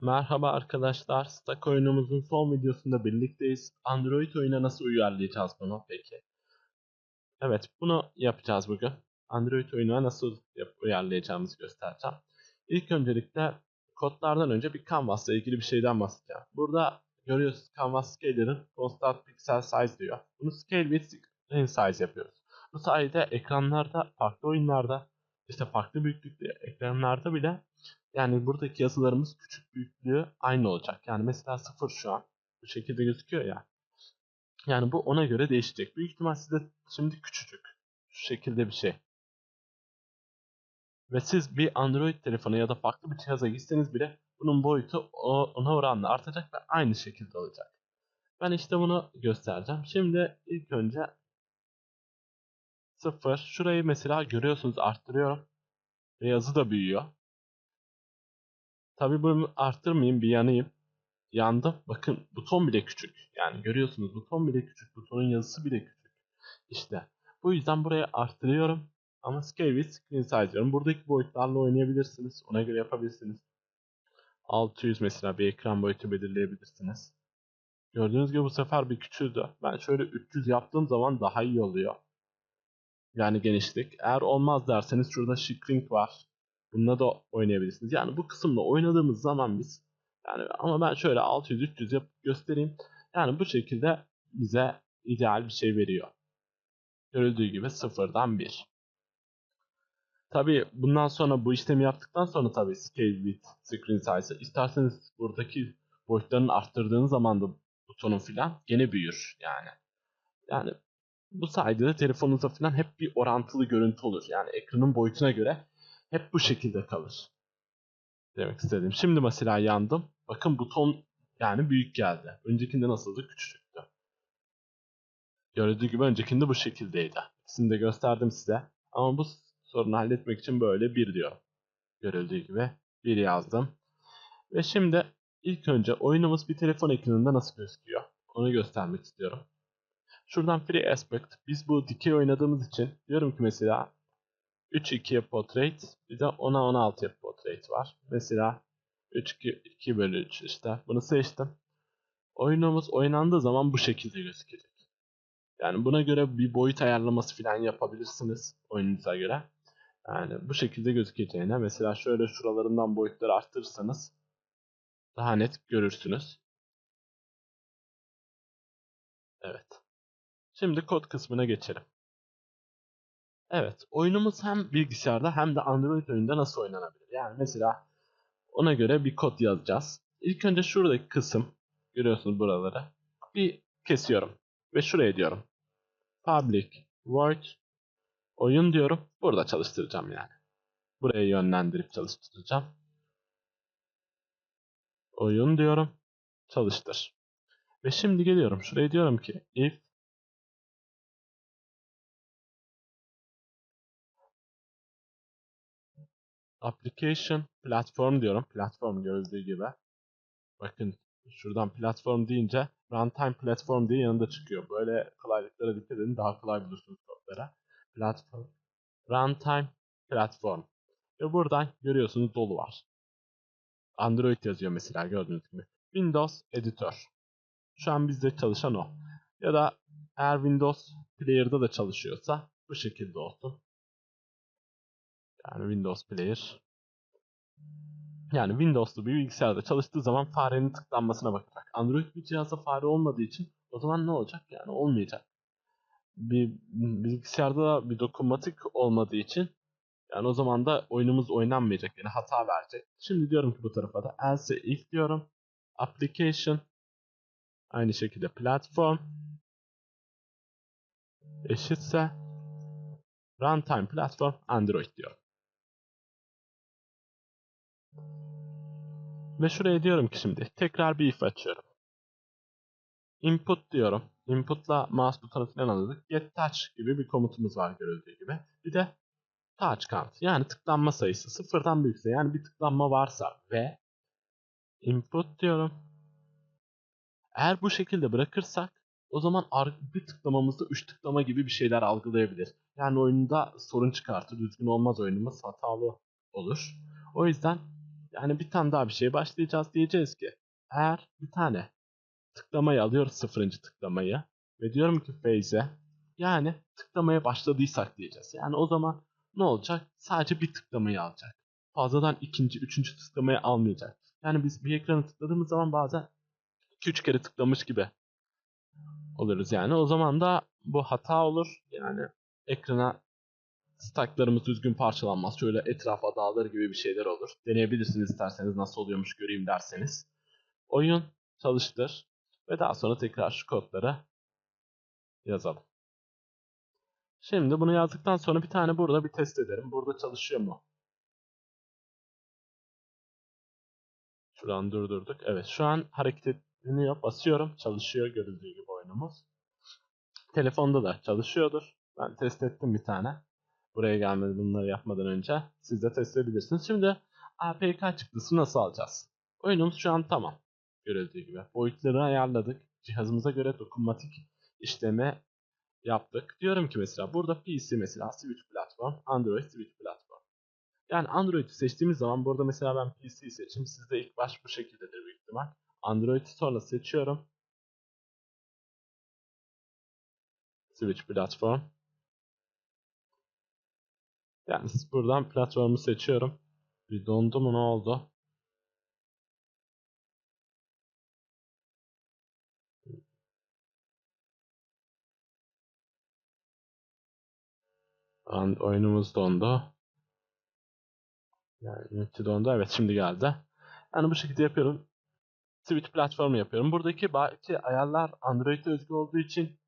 Merhaba arkadaşlar. Stack oyunumuzun son videosunda birlikteyiz. Android oyuna nasıl uyarlayacağız bunu peki? Evet, bunu yapacağız bugün. Android oyununa nasıl uyarlayacağımızı göstereceğim. İlk öncelikle kodlardan önce bir Canvas ile ilgili bir şeyden bahsedeceğim. Burada görüyorsunuz Canvas Scaler'ın Constant Pixel Size diyor. Bunu Scale with Size yapıyoruz. Bu sayede ekranlarda, farklı oyunlarda, işte farklı büyüklükte ekranlarda bile yani buradaki yazılarımız küçük büyüklüğü aynı olacak. Yani mesela 0 şu an bu şekilde gözüküyor ya. Yani bu ona göre değişecek. Büyük ihtimal sizde şimdi küçücük. Şu şekilde bir şey. Ve siz bir Android telefonu ya da farklı bir cihaza gitseniz bile bunun boyutu ona oranla artacak ve aynı şekilde olacak. Ben işte bunu göstereceğim. Şimdi ilk önce 0. Şurayı mesela görüyorsunuz arttırıyorum. Ve yazı da büyüyor. Tabii bunu arttırmayayım bir yanayım. Yandım. Bakın buton bile küçük. Yani görüyorsunuz buton bile küçük. Butonun yazısı bile küçük. İşte bu yüzden buraya arttırıyorum. Ama scale with screen size diyorum. Buradaki boyutlarla oynayabilirsiniz. Ona göre yapabilirsiniz. 600 mesela bir ekran boyutu belirleyebilirsiniz. Gördüğünüz gibi bu sefer bir küçüldü. Ben şöyle 300 yaptığım zaman daha iyi oluyor. Yani genişlik. Eğer olmaz derseniz şurada shrink var. Bununla da oynayabilirsiniz. Yani bu kısımla oynadığımız zaman biz yani ama ben şöyle 600-300 yapıp göstereyim. Yani bu şekilde bize ideal bir şey veriyor. Görüldüğü gibi sıfırdan 1. Tabi bundan sonra bu işlemi yaptıktan sonra tabi scale with screen size isterseniz buradaki boyutlarını arttırdığınız zaman da butonun filan gene büyür yani. Yani bu sayede de telefonunuzda filan hep bir orantılı görüntü olur. Yani ekranın boyutuna göre hep bu şekilde kalır. Demek istedim. Şimdi mesela yandım. Bakın buton yani büyük geldi. Öncekinde nasıldı? Küçücüktü. Gördüğü gibi öncekinde bu şekildeydi. İkisini de gösterdim size. Ama bu sorunu halletmek için böyle bir diyor. Görüldüğü gibi bir yazdım. Ve şimdi ilk önce oyunumuz bir telefon ekranında nasıl gözüküyor? Onu göstermek istiyorum. Şuradan Free Aspect. Biz bu dikey oynadığımız için diyorum ki mesela 3-2'ye portrait bir de 10'a 16'ya portrait var. Mesela 3-2 2 bölü 3 işte bunu seçtim. Oyunumuz oynandığı zaman bu şekilde gözükecek. Yani buna göre bir boyut ayarlaması falan yapabilirsiniz oyununuza göre. Yani bu şekilde gözükeceğine mesela şöyle şuralarından boyutları arttırırsanız daha net görürsünüz. Evet. Şimdi kod kısmına geçelim. Evet, oyunumuz hem bilgisayarda hem de Android oyunda nasıl oynanabilir? Yani mesela ona göre bir kod yazacağız. İlk önce şuradaki kısım, görüyorsunuz buraları, bir kesiyorum. Ve şuraya diyorum. Public void oyun diyorum. Burada çalıştıracağım yani. Buraya yönlendirip çalıştıracağım. Oyun diyorum. Çalıştır. Ve şimdi geliyorum. Şuraya diyorum ki if application platform diyorum. Platform görüldüğü gibi. Bakın şuradan platform deyince runtime platform diye yanında çıkıyor. Böyle kolaylıklara dikkat edin. Daha kolay bulursunuz kodlara. Platform. Runtime platform. Ve buradan görüyorsunuz dolu var. Android yazıyor mesela gördüğünüz gibi. Windows Editor. Şu an bizde çalışan o. Ya da eğer Windows Player'da da çalışıyorsa bu şekilde olsun. Yani Windows Player. Yani Windows'lu bir bilgisayarda çalıştığı zaman farenin tıklanmasına bakacak. Android bir cihazda fare olmadığı için o zaman ne olacak? Yani olmayacak. Bir bilgisayarda da bir dokunmatik olmadığı için yani o zaman da oyunumuz oynanmayacak. Yani hata verecek. Şimdi diyorum ki bu tarafa da else if diyorum. Application aynı şekilde platform eşitse runtime platform Android diyorum. Ve şuraya diyorum ki şimdi tekrar bir if açıyorum. Input diyorum. Input'la mouse butonu falan alıyorduk. Get touch gibi bir komutumuz var görüldüğü gibi. Bir de touch count yani tıklanma sayısı sıfırdan büyükse yani bir tıklanma varsa ve input diyorum. Eğer bu şekilde bırakırsak o zaman bir tıklamamızda 3 tıklama gibi bir şeyler algılayabilir. Yani oyunda sorun çıkartır. Düzgün olmaz oyunumuz hatalı olur. O yüzden Yani bir tane daha bir şey başlayacağız. Diyeceğiz ki eğer bir tane tıklamayı alıyoruz sıfırıncı tıklamayı ve diyorum ki Feyze yani tıklamaya başladıysak diyeceğiz. Yani o zaman ne olacak? Sadece bir tıklamayı alacak. Fazladan ikinci, üçüncü tıklamayı almayacak. Yani biz bir ekranı tıkladığımız zaman bazen 2-3 kere tıklamış gibi oluruz yani. O zaman da bu hata olur. Yani ekrana stacklarımız düzgün parçalanmaz. Şöyle etrafa dağılır gibi bir şeyler olur. Deneyebilirsiniz isterseniz nasıl oluyormuş göreyim derseniz. Oyun çalıştır ve daha sonra tekrar şu kodları yazalım. Şimdi bunu yazdıktan sonra bir tane burada bir test edelim. Burada çalışıyor mu? Şuradan durdurduk. Evet şu an hareket ediliyor. Basıyorum. Çalışıyor görüldüğü gibi oyunumuz. Telefonda da çalışıyordur. Ben test ettim bir tane. Buraya gelmeden bunları yapmadan önce. Siz de test edebilirsiniz. Şimdi APK çıktısı nasıl alacağız? Oyunumuz şu an tamam. Görüldüğü gibi. Boyutları ayarladık. Cihazımıza göre dokunmatik işlemi yaptık. Diyorum ki mesela burada PC mesela Switch platform, Android Switch platform. Yani Android'i seçtiğimiz zaman burada mesela ben PC seçim. Sizde ilk baş bu şekildedir büyük ihtimal. Android'i sonra seçiyorum. Switch platform. Yani buradan platformu seçiyorum. Bir dondu mu ne oldu? An oyunumuz dondu. Yani Unity dondu. Evet şimdi geldi. Yani bu şekilde yapıyorum. Switch platformu yapıyorum. Buradaki belki ayarlar Android'e özgü olduğu için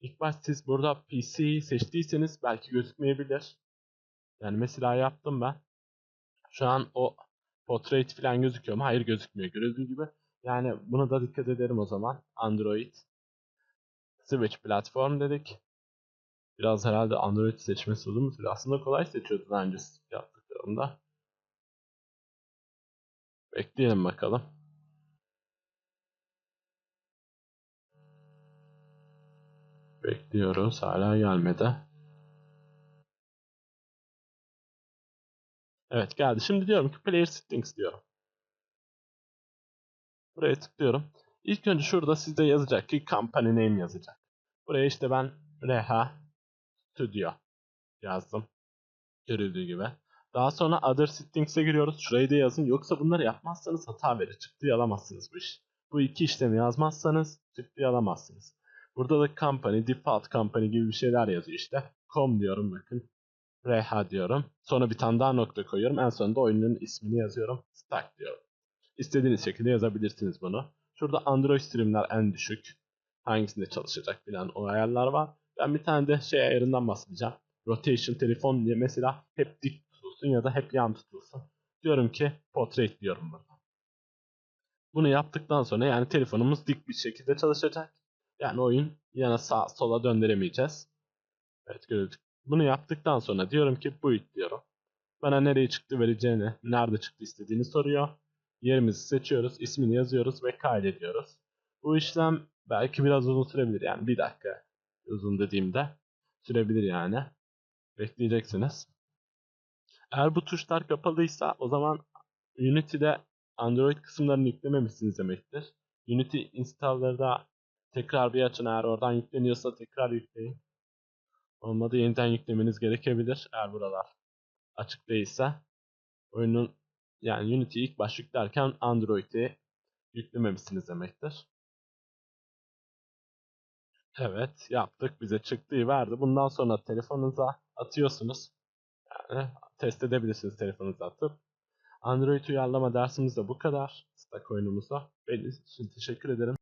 ilk baş siz burada PC'yi seçtiyseniz belki gözükmeyebilir. Yani mesela yaptım ben. Şu an o portrait falan gözüküyor mu? Hayır gözükmüyor. Görüldüğü gibi. Yani buna da dikkat ederim o zaman. Android Switch platform dedik. Biraz herhalde Android seçmesi uzun bir süre. Aslında kolay seçiyordu daha önce yaptıklarımda. Bekleyelim bakalım. Bekliyoruz. Hala gelmedi. Evet geldi. Şimdi diyorum ki Player Settings diyorum. Buraya tıklıyorum. İlk önce şurada sizde yazacak ki Company Name yazacak. Buraya işte ben Reha Studio yazdım. Görüldüğü gibi. Daha sonra Other Settings'e giriyoruz. Şurayı da yazın. Yoksa bunları yapmazsanız hata verir. Çıktıyı alamazsınız bu iş. Bu iki işlemi yazmazsanız çıktıyı alamazsınız. Burada da Company, Default Company gibi bir şeyler yazıyor işte. Com diyorum bakın. Reha diyorum. Sonra bir tane daha nokta koyuyorum. En sonunda oyunun ismini yazıyorum. Stack diyorum. İstediğiniz şekilde yazabilirsiniz bunu. Şurada Android streamler en düşük. Hangisinde çalışacak bilen o ayarlar var. Ben bir tane de şey ayarından bahsedeceğim. Rotation telefon diye mesela hep dik tutulsun ya da hep yan tutulsun. Diyorum ki portrait diyorum burada. Bunu yaptıktan sonra yani telefonumuz dik bir şekilde çalışacak. Yani oyun yana sağ sola döndüremeyeceğiz. Evet gördük. Bunu yaptıktan sonra diyorum ki build diyorum. Bana nereye çıktı vereceğini, nerede çıktı istediğini soruyor. Yerimizi seçiyoruz, ismini yazıyoruz ve kaydediyoruz. Bu işlem belki biraz uzun sürebilir yani bir dakika uzun dediğimde sürebilir yani. Bekleyeceksiniz. Eğer bu tuşlar kapalıysa o zaman Unity'de Android kısımlarını yüklememişsiniz demektir. Unity install'ları da tekrar bir açın eğer oradan yükleniyorsa tekrar yükleyin. Olmadı yeniden yüklemeniz gerekebilir eğer buralar açık değilse. Oyunun yani Unity'yi ilk baş yüklerken Android'i yüklememişsiniz demektir. Evet yaptık bize çıktığı verdi. Bundan sonra telefonunuza atıyorsunuz. Yani test edebilirsiniz telefonunuza atıp. Android uyarlama dersimiz de bu kadar. Stack oyunumuza. Benim için teşekkür ederim.